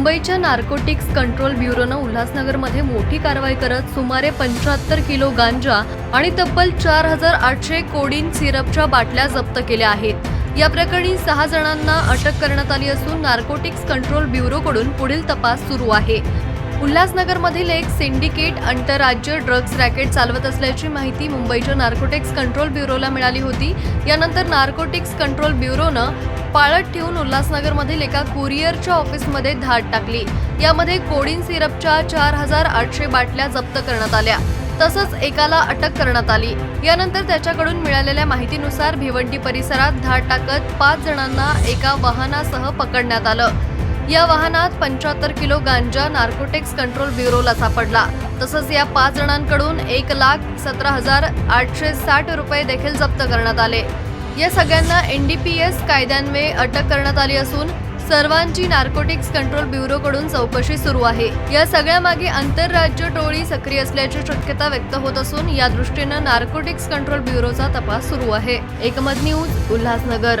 मुंबईच्या narcotics control ब्युरोनं उल्हासनगरमध्ये मोठी कारवाई करत सुमारे पंच्याहत्तर किलो गांजा आणि तब्बल चार हजार आठशे कोडीन सिरपच्या बाटल्या जप्त केल्या आहेत. या प्रकरणी सहा जणांना अटक करण्यात आली असून नार्कोटिक्स कंट्रोल ब्युरोकडून पुढील तपास सुरू आहे. उल्हासनगरमधील एक सिंडिकेट आंतरराज्य ड्रग्ज रॅकेट चालवत असल्याची माहिती मुंबईच्या नार्कोटिक्स कंट्रोल ब्युरोला मिळाली होती. यानंतर नार्कोटिक्स कंट्रोल ब्युरोनं पाळत ठेवून उल्हासनगरमधील एका कुरिअरच्या ऑफिसमध्ये धाड टाकली. यामध्ये कोडिन सिरपच्या चार हजार आठशे बाटल्या जप्त करण्यात आल्या. तसंच एकाला अटक करण्यात आली. यानंतर त्याच्याकडून मिळालेल्या माहितीनुसार भिवंडी परिसरात धाड टाकत पाच जणांना एका वाहनासह पकडण्यात आलं. या वाहनात पंच्याहत्तर किलो गांजा नार्कोटिक्स कंट्रोल ब्युरोला सापडला. तसंच या पाच जणांकडून एक लाख सतरा हजार आठशे साठ रुपये देखील जप्त करण्यात आले. या सगळ्यांना एनडीपीएस कायद्यान्वये अटक करण्यात आली असून सर्वांची नार्कोटिक्स कंट्रोल ब्युरोकडून चौकशी सुरू आहे. या सगळ्यामागे आंतरराज्य टोळी सक्रिय असल्याची शक्यता व्यक्त होत असून या दृष्टीनं नार्कोटिक्स कंट्रोल ब्युरोचा तपास सुरू आहे. एकमत न्यूज उल्हासनगर.